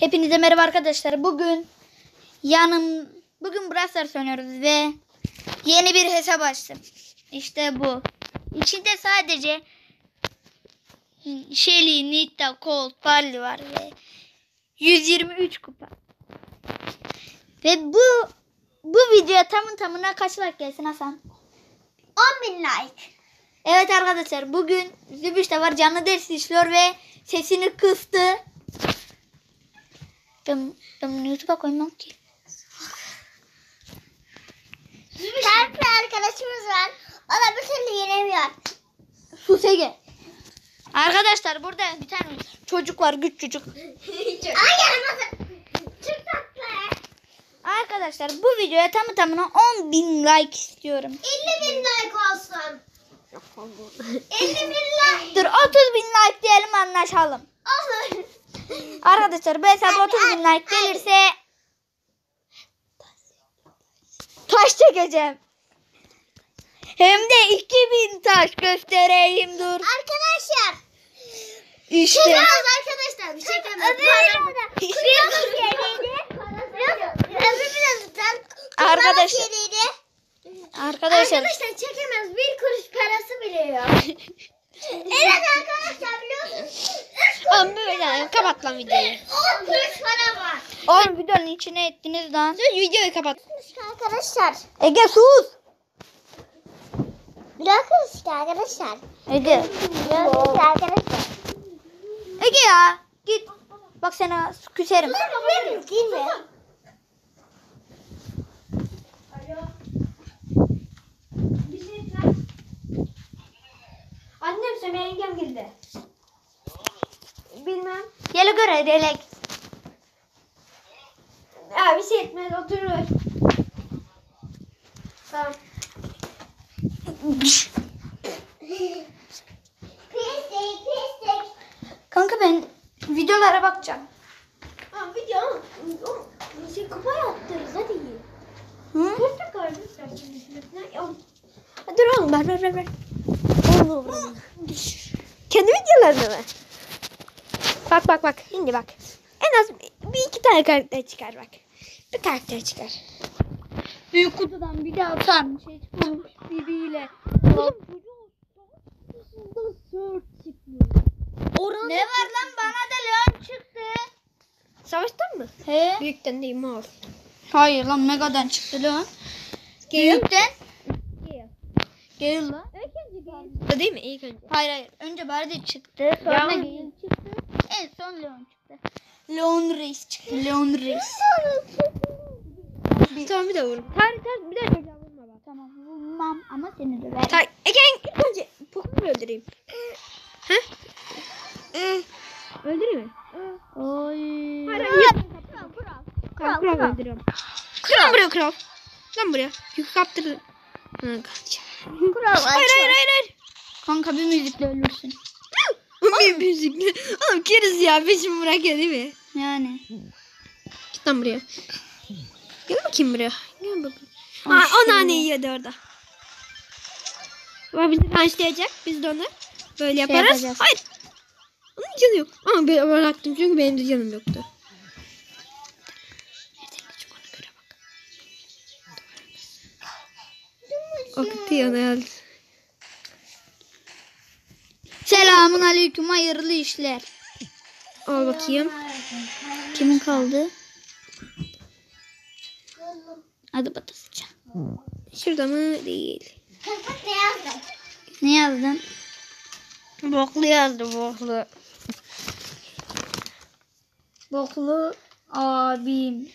Hepinize merhaba arkadaşlar. Bugün yanım bugün Brawl oynuyoruz ve yeni bir hesap açtım. İşte bu. İçinde sadece Shelly, Nita, Colt, Barley var ve 123 kupa. Ve bu bu videoya tamın tamına kaç like gelsin Hasan? 10 bin like. Evet arkadaşlar bugün Zübüş de var canlı ders işliyor ve sesini kıstı. Ben, ben bunu YouTube'a koymam ki. Ters bir arkadaşımız var. O da bir türlü yenemiyor. Sus Ege. Arkadaşlar burada bir tane çocuk var güç çocuk. Ay yanılmasın. Çok tatlı. Arkadaşlar bu videoya tamı tamına 10 bin like istiyorum. 50 bin like olsun. 50 bin like. Dur 30 bin like diyelim anlaşalım. Olur. Arkadaşlar bu hesaba 30 bin like gelirse taş çekeceğim. Hem de 2000 taş göstereyim dur. Arkadaşlar. İşte. Çekemez arkadaşlar. Bir şey çekemez. Kırıyoruz yeriydi. Öbür birazdan. Arkadaşlar-. Arkadaşlar Arkadaşlar çekemez. Bir kuruş parası bile yok. evet arkadaşlar biliyorsunuz. Oğlum böyle kapat lan videoyu. 10 kuruş para var. Oğlum videonun içine ettiniz lan. videoyu kapat. Arkadaşlar. Ege sus. Bırakın işte arkadaşlar. Ege. Bırakın işte arkadaşlar. Ege ya git. Bak sana küserim. Benim değil mi? Annem sana yengem geldi. Bilmem. Gele göre delek. Ya bir şey etmez oturur. Tamam. Pislik pislik. Kanka ben videolara bakacağım. Ha video o şey kupa yaptırırız hadi. Hı? Dört dakika arkadaşlar şimdi Dur oğlum ver ver ver. Oğlum oğlum. Ver. Bak bak bak şimdi bak. En az bir iki tane karakter çıkar bak. Bir karakter çıkar. Büyük kutudan bir de atan şey çıkmamış biriyle. Oran Ne var lan bana da leon çıktı. Savaştan mı? He? Büyükten değil mor. Hayır lan megadan çıktı leon. Büyükten. Gale lan. Değil mi? İlk önce. Hayır hayır. Önce Barley çıktı. Sonra Ya- Gale çıktı. En son Leon çıktı. Leon Reis çıktı. Leon Reis. Tamam bir de vur. Tarih tarih bir de çocuğa vurma bak. Tamam vurmam ama seni döver. Tarih. Egen ilk önce Pokemon'u öldüreyim. He? Öldüreyim mi? Oy. Hayır hayır. Kral, kral öldürüyorum. Kral buraya kral. Lan buraya. Yük kaptır. Ha, kaç. Kural Hayır hayır hayır hayır. Kanka bir müzikle ölürsün. Bir müzikle. Oğlum keriz ya. Peşimi bırakıyor değil mi? Yani. Git lan buraya. Gel bakayım buraya. Gel bakayım. Ha, o nane yiyordu orada. Ama bizi rançlayacak. Biz de onu böyle yaparız. yapacağız. Hayır. Onun canı yok. Ama ben bıraktım çünkü benim de canım yoktu. Nereden geçecek ona göre bak. Vakti yana Selamun aleyküm hayırlı işler. Al bakayım. Kimin kaldı? Hadi batasıca. Şurada mı? Değil. Kapat ne yazdın? Ne yazdın? Boklu yazdı boklu. Boklu abim.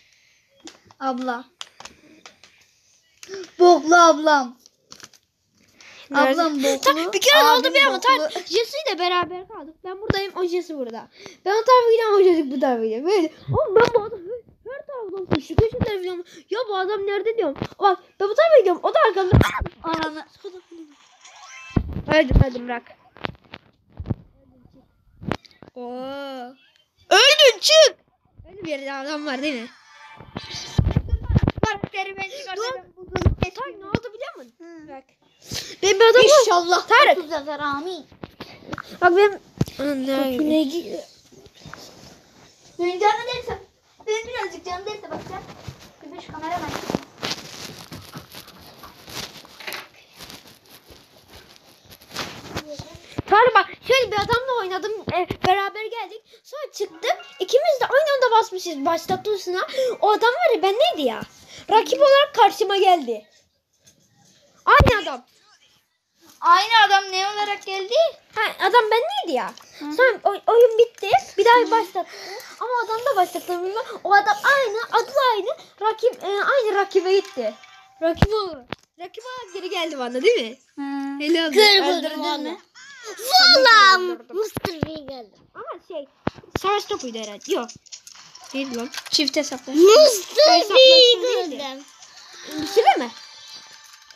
Abla. Boklu ablam. Ablam boklu. Tabii bir kere oldu bir ama boklu. tar Jesse ile beraber kaldık. Ben buradayım o Jesse burada. Ben o tarafa gidiyorum o çocuk bu tarafa gidiyor. Böyle. Oğlum ben bu adam her, taraftan koşuyor. Köşeleri biliyorum. Ya bu adam nerede diyorum. Bak ben bu tarafa gidiyorum. O da arkamda. Ananı. Öldüm öldüm bırak. Oo. Öldün çık. Öyle bir yerde adam var değil mi? Karakteri ben çıkartacağım. Tarık ne oldu biliyor musun? Bak. Ben bir adamı... İnşallah. Tarık. Yazar amin. Bak benim... Ne Benim canım derse. Benim birazcık canım derse bakacağım. Bir de şu kameraman. Sonra bak şöyle bir adamla oynadım. e, beraber geldik. Sonra çıktık. İkimiz de aynı anda basmışız başlat tuşuna. O adam var ya ben neydi ya? Rakip olarak karşıma geldi. Aynı adam. Aynı adam ne olarak geldi? Ha, adam ben neydi ya? Sonra oy- oyun bitti. Bir daha başlattı. Ama adam da başlattı. O adam aynı, adı aynı. Rakip e, aynı rakibe gitti. Rakip o. Rakip olarak geri geldi bana değil mi? Hmm. Helal olsun. Öldürdün mü? Valla Mr. V geldi. Ama şey savaş topuydu herhalde. Yok. Değil lan. Çift hesaplar. Mr. V geldi. Süre mi?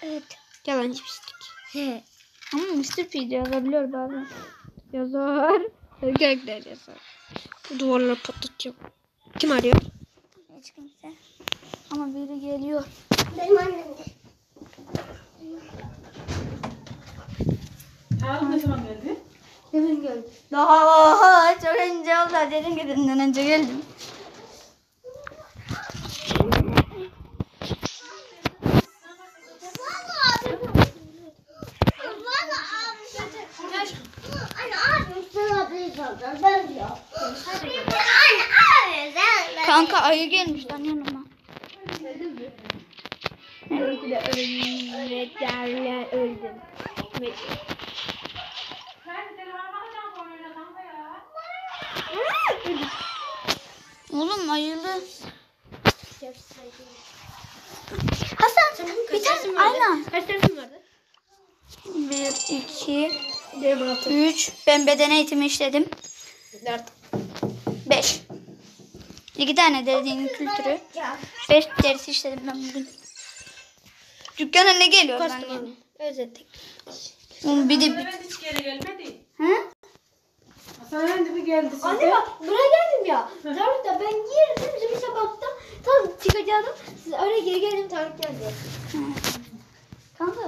Evet. Yalancı pislik. He. Ama Mr. P de yazabiliyor bazen. Yazar. Erkekler yazar. Bu duvarları patlatacağım. Kim arıyor? Hiç kimse. Ama biri geliyor. Benim annem de. Tarık ne zaman geldi? Demin geldi. Daha çok önce oldu. Dedim ki önce geldim. Valla abi. Anne abim sana bir sordu. Ben diyor. Anne abi sen. Kanka ayı gelmiş lan yanıma. Öldüm. öldüm. Telefona bakacağım konuyla kanka ya. Oğlum ayılı. Hasan bir tane aynen. Kaç tane vardı? Bir, iki, Benim altı. üç. Ben beden eğitimi işledim. Dört. Beş. İki tane de din kültürü. Beş dersi işledim ben bugün. Dükkana ne geliyor lan? Abi. Özettik. Bir de bir... Hiç geri gelmedi. Hı? Hasan Efendi mi geldi size? Anne bak buraya geldim ya. Tarık da ben girdim bir baktım. Tam çıkacaktım. Siz oraya geri geldim Tarık geldi. Kanka